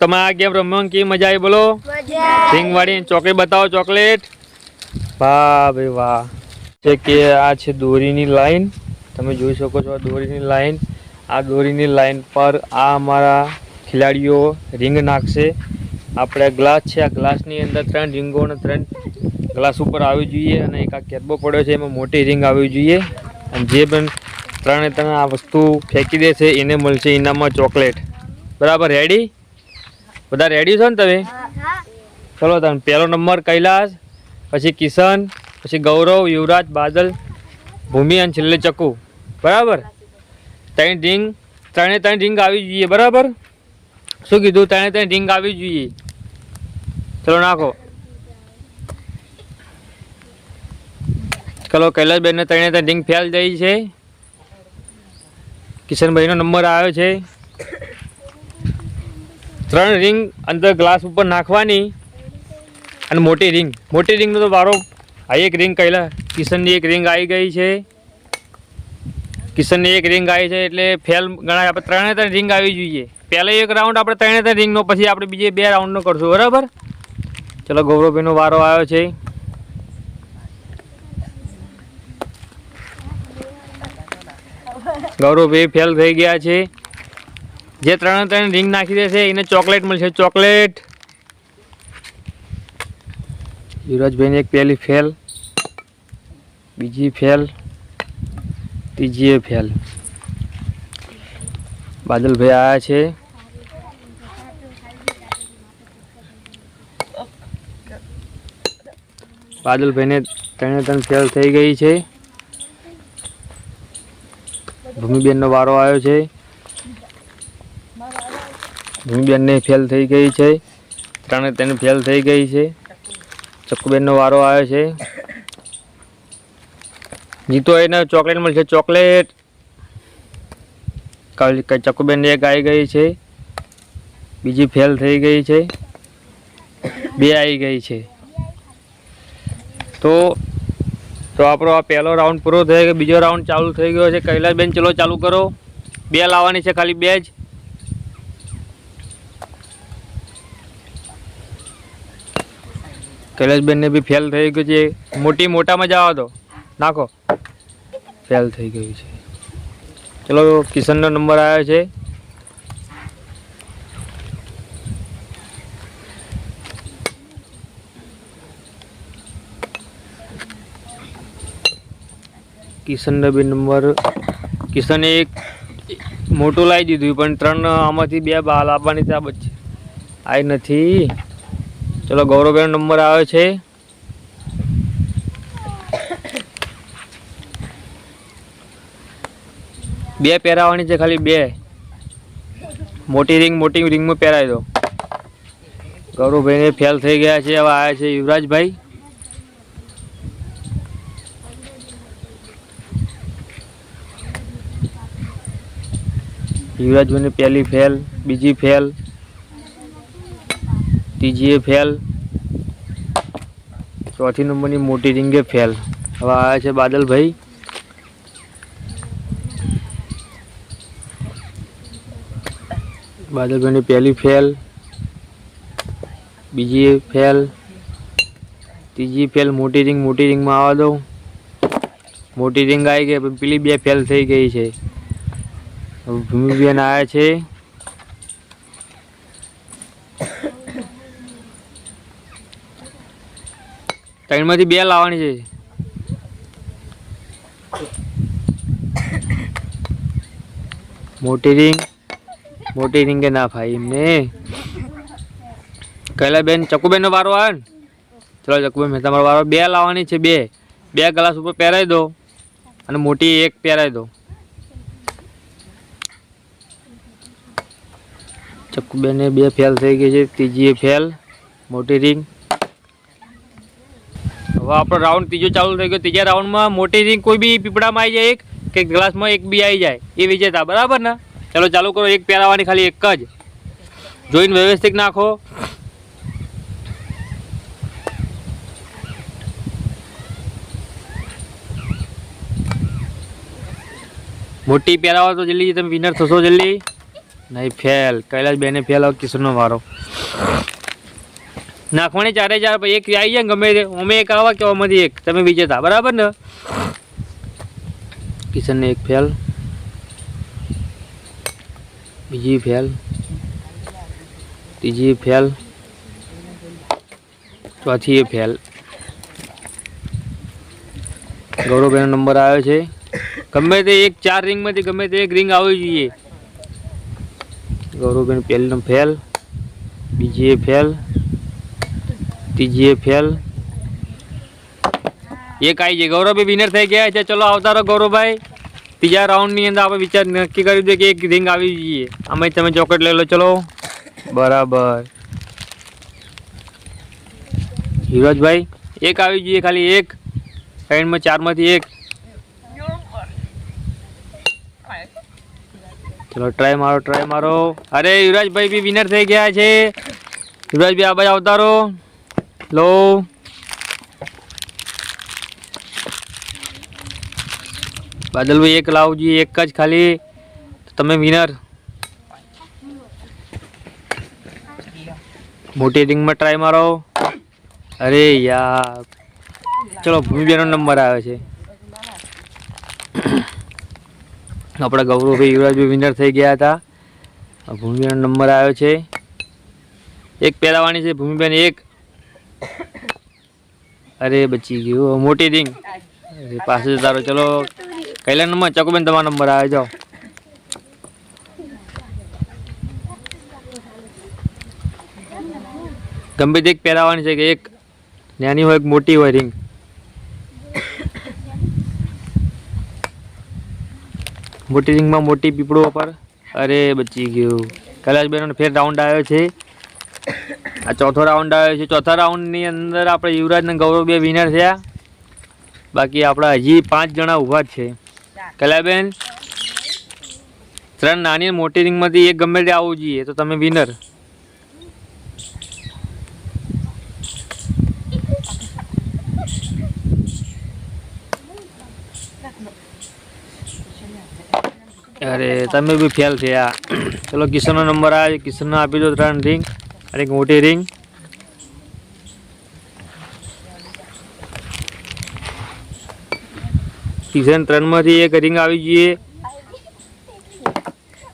તમે આ ગેમ રમવાની કેવી મજા આવી બોલો? રિંગ વાળી ચોકલેટ બતાવો ચોકલેટ. વાહ ભાઈ વાહ. છે કે આ છે દોરીની લાઈન? તમે જોઈ શકો છો આ દોરીની લાઈન. આ દોરીની લાઈન પર આ અમારા ખેલાડીઓ રિંગ નાખશે. આપણે ગ્લાસ છે આ ગ્લાસની અંદર ત્રણ રીંગો અને ત્રણ ગ્લાસ ઉપર આવવી જોઈએ અને એક આ કેરબો પડ્યો છે એમાં મોટી રિંગ આવવી જોઈએ. અને જે પણ ત્રણે ત્રણ આ વસ્તુ ફેંકી દેશે એને મળશે ઇનામમાં ચોકલેટ. બરાબર રેડી બધા રેડી છો ને તમે? ચલો તમે પહેલો નંબર કૈલાસ, પછી કિશન, પછી ગૌરવ, યુવરાજ, બાદલ, ભૂમિ અને છેલ્લે ચકુ. બરાબર? ત્રણ ડ્રિંગ ત્રણે ત્રણ ડ્રિંક આવી જોઈએ, બરાબર? શું કીધું? ત્રણે ત્રણ ડ્રિંક આવી જોઈએ. ચલો નાખો. ચલો, કૈલાસબેનને ત્રણે ત્રણ રિંગ ફેલ જાય છે. કિશનભાઈનો નંબર આવ્યો છે. ત્રણ રિંગ અંદર ગ્લાસ ઉપર નાખવાની અને મોટી રિંગ મોટી રિંગનો તો વારો આ એક રિંગ કહેલા. કિશનની એક રિંગ આવી ગઈ છે. કિશનની એક રિંગ આવી છે એટલે ફેલ ગણાય. આપણે ત્રણે ત્રણ રિંગ આવી જોઈએ. પહેલાં એક રાઉન્ડ આપણે ત્રણે ત્રણ રિંગનો પછી આપણે બીજે બે રાઉન્ડનો કરશું. બરાબર? ચલો, ગૌરવભાઈનો વારો આવ્યો છે. ગૌરવભાઈ ફેલ થઈ ગયા છે. જે ત્રણે ત્રણ રિંગ નાખી દેશે એને ચોકલેટ મળશે. ચોકલેટ. યુવરાજભાઈને એક પહેલી ફેલ બીજી ફેલ ત્રીજી ફેલ બાદલભાઈ આવ્યા છે. બાદલભાઈને ત્રણે ત્રણ ફેલ થઈ ગઈ છે. ભૂમિબેનનો વારો આવ્યો છે. ભૂમિબેનને ફેલ થઈ ગઈ છે. ત્રણે તેને ફેલ થઈ ગઈ છે. ચક્કુબેનનો વારો આવ્યો છે. જીતો એને ચોકલેટ મળશે. ચોકલેટ! કાલ- ક- એક આવી ગઈ છે. બીજી ફેલ થઈ ગઈ છે. બે આવી ગઈ છે. તો તો આપણો આ પહેલો રાઉન્ડ પૂરો થયો ગયો. બીજો રાઉન્ડ ચાલુ થઈ ગયો છે. કૈલાસબેન, ચલો ચાલુ કરો. બે લાવવાની છે ખાલી બે જ. કૈલાસબેનને બી ફેલ થઈ ગયું છે. મોટી મોટામાં જવા દો નાખો. ફેલ થઈ ગયું છે. ચલો, કિશનનો નંબર આવ્યો છે. કિશનનો બી નંબર કિશને એક મોટું લાવી દીધું, પણ ત્રણ આમાંથી બે બાલ આપવાની ત્યાં છે આવી નથી. ચલો ગૌરવભાઈનો નંબર આવે છે. બે પહેરાવાની છે ખાલી બે. મોટી રિંગ મોટી રિંગમાં પહેરાવી દો. ગૌરવભાઈને ફેલ થઈ ગયા છે, હવે આવ્યા છે યુવરાજભાઈ. યુવરાજભાઈની પહેલી ફેલ બીજી ફેલ ત્રીજી એ ફેલ ચોથી નંબરની મોટી રિંગે ફેલ હવે આવ્યા છે બાદલભાઈ. બાદલભાઈની પહેલી ફેલ બીજી ફેલ ત્રીજી ફેલ મોટી રિંગ, મોટી રિંગમાં આવવા દઉં. મોટી રિંગ આવી ગઈ, પણ પેલી બે ફેલ થઈ ગઈ છે. ભૂમિબેન આવ્યા છે. ત્રણમાંથી બે લાવવાની છે. મોટી રિંગ મોટી રીંગે ના ભાઈ એમને. કહેલા બેન ચકુબેન નો વારો આવે ને? ચલો ચકુબેન, મેં તમારો વારો બે લાવવાની છે, બે. બે ગ્લાસ ઉપર પહેરાવી દો અને મોટી એક પહેરાવી દો. ચકુબેને બે ફેલ થઈ ગઈ છે, ત્રીજી ફેલ. મોટી રિંગ હવે આપણો રાઉન્ડ ત્રીજો ચાલુ થઈ ગયો. ત્રીજા રાઉન્ડમાં મોટી રિંગ કોઈ બી પીપળામાં આવી જાય એક કે ગ્લાસમાં એક બી આવી જાય. એ વિજેતા, બરાબર ને? ચલો, ચાલુ કરો. એક પહેરાવાની ખાલી એક જ. જોઈને વ્યવસ્થિત નાખો. મોટી પહેરાવો તો જલ્દી તમે વિનર થશો જલ્દી. નહીં ફેલ કૈલાસ બેને ફેલ હવે કિશનનો વારો. નાખવાની ચારે ચાર પછી એક આવી જાય ગમે તે. અમે એક આવા કે આમાંથી એક. તમે વિજેતા બરાબર ને? કિશનને એક ફેલ. બીજી ફેલ. ત્રીજી ફેલ. ચોથી એ ફેલ. ગૌરવભાઈનો નંબર આવ્યો છે. ગમે તે એક ચાર રિંગમાંથી ગમે તે એક રિંગ આવવી જોઈએ. ગૌરવભાઈ પહેલીનો ફેલ. બીજી એ ફેલ. ફેલ એક આવી જાય ગૌરવભાઈ વિનર થઈ ગયા છે. ચલો આવતા રહો ગૌરવભાઈ ત્રીજા રાઉન્ડની અંદર આપણે વિચાર નક્કી કરી દઈએ કે એક રિંગ આવી જઈએ. આમાં તમે ચોકલેટ લઈ લો. ચલો. બરાબર. યુવરાજભાઈ એક આવી જઈએ ખાલી એક. ફ્રેન્ડમાં ચારમાંથી એક. ચલો ટ્રાય મારો ટ્રાય મારો. અરે યુવરાજભાઈ બી વિનર થઈ ગયા છે. યુવરાજભાઈ આ બાજુ આવતા રહો. લો બાદલભાઈ, એક લાવજી એક જ ખાલી. તમે વિનર મોટી રિંગમાં ટ્રાય મારો. અરે યાર. ચલો, ભૂમિબેનનો નંબર આવે છે. આપણા ગૌરવભાઈ યુવરાજભાઈ વિનર થઈ ગયા હતા. ભૂમિબેનનો નંબર આવ્યો છે. એક પહેરાવાની છે, ભૂમિબેન એક. અરે, બચી ગયું. મોટી રિંગ પાસે તારો ચલો કૈલા નંબર ચકુબેન તમારો નંબર આવે, જાઓ. ગમે તે પહેરાવાની છે કે એક નાની હોય, એક મોટી હોય રિંગ મોટી રિંગમાં મોટી પીપળો પર અરે, બચી ગયું. કૈલાસબેનનો ફેર રાઉન્ડ આવ્યો છે. આ ચોથો રાઉન્ડ આવ્યો છે. ચોથા રાઉન્ડની અંદર આપણે યુવરાજ અને ગૌરવ બે વિનર થયા. બાકી આપણા હજી પાંચ જણા ઊભા જ છે. કલાબેન ત્રણ નાની મોટી રિંગમાંથી એક ગમે તે આવવું જોઈએ, તો તમે વિનર અરે, તમે બી ફેલ થયા. ચલો, કિશનનો નંબર આવે કિશનનો આપી દો ત્રણ રિંગ અને એક મોટી રિંગ કિશન ત્રણમાંથી એક રિંગ આવી જોઈએ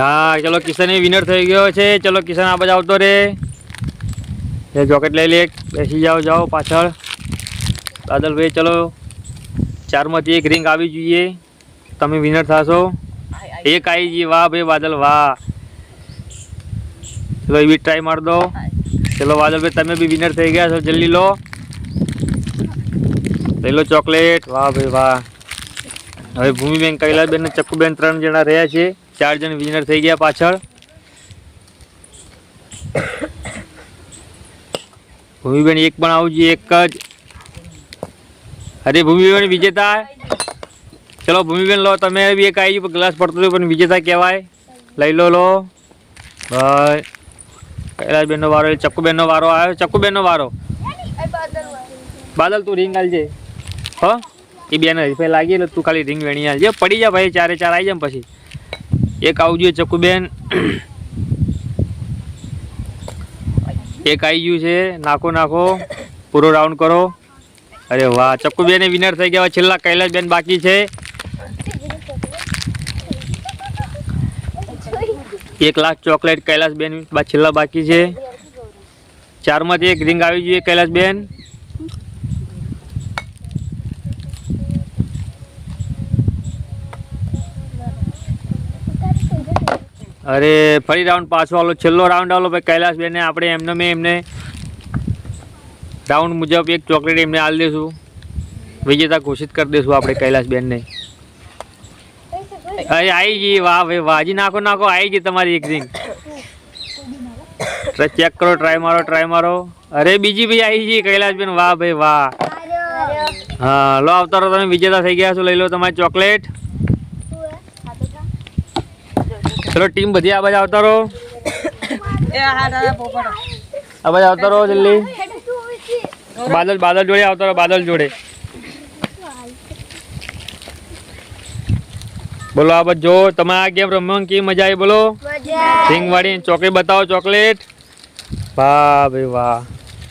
હા ચલો કિશન વિનર થઈ ગયો છે. ચલો કિશન આ બધા આવતો રે. એ જોકેટ લઈ લે. બેસી જાઓ જાઓ પાછળ. બાદલભાઈ ચલો. ચારમાંથી એક રિંગ આવી જોઈએ તમે વિનર થશો. એક આવી ગઈ. વાહ ભાઈ બાદલ વાહ. ચલો એવી ટ્રાય માર દો. ચલો વાદળભાઈ તમે બી વિનર થઈ ગયા છો, જલ્દી લો. લઈ લો ચોકલેટ. વાહ ભાઈ, વાહ. હવે ભૂમિબેન કૈલાસબેન અને ચક્કુબેન ત્રણ જણા રહ્યા છે. ચાર જણ વિનર થઈ ગયા પાછળ. ભૂમિબેન એક પણ આવું એક જ. અરે ભૂમિબેન વિજેતા. ચલો ભૂમિબેન લો, તમે બી એક આવી ગ્લાસ પડતો પણ વિજેતા કહેવાય. લઈ લો લો. ભાઈ. કૈલાસબેનનો વારો ચક્કુબેનનો વારો આવ્યો. ચક્કુબેનનો વારો? બાદલ તું રિંગ આલજે. હો? એ બેન હરીફાઈ લાગી એટલે તું ખાલી રિંગ વેણી આલજે. પડી જા ભાઈ, ચારે ચાર આવી જાય પછી. એક આવજો ચક્કુબેન એક આવી ગયું છે. નાખો નાખો. પૂરો રાઉન્ડ કરો. અરે વાહ ચક્કુબેન વિનર થઈ ગયા. છેલ્લા કૈલાસબેન બાકી છે. એક લાખ ચોકલેટ કૈલાસબેન છેલ્લા બાકી છે. ચારમાંથી એક રિંગ આવી જોઈએ કૈલાસબેન. અરે, ફરી રાઉન્ડ પાછો આલો છેલ્લો રાઉન્ડ આલો ભાઈ કૈલાસબેને. આપણે એમને મેં એમને રાઉન્ડ મુજબ એક ચોકલેટ એમને આપી દઈશું વિજેતા ઘોષિત કરી દઈશું આપણે કૈલાસબેનને. અરે આવી ગઈ વાહ ભાઈ વાજી નાખો નાખો આવી ગઈ તમારી એક રિંગ ચેક કરો ટ્રાય મારો ટ્રાય મારો. અરે બીજી ભાઈ આવી ગઈ કૈલાસબેન વાહ ભાઈ વાહ. હા લો આવતા રહો તમે વિજેતા થઈ ગયા છો લઈ લો તમારી ચોકલેટ. ચલો ટીમ બધી આ બાજુ આવતા રહો આ બાજુ આવતા રહો જલ્દી. બાદલ બાદલ જોડે આવતા રહો બાદલ જોડે. બોલો આ બધું જો તમે આ ગેમ રમવાની કેવી મજા આવી બોલો? સિંગવાડી ચોકલેટ બતાવો ચોકલેટ. વાહ ભાઈ વાહ.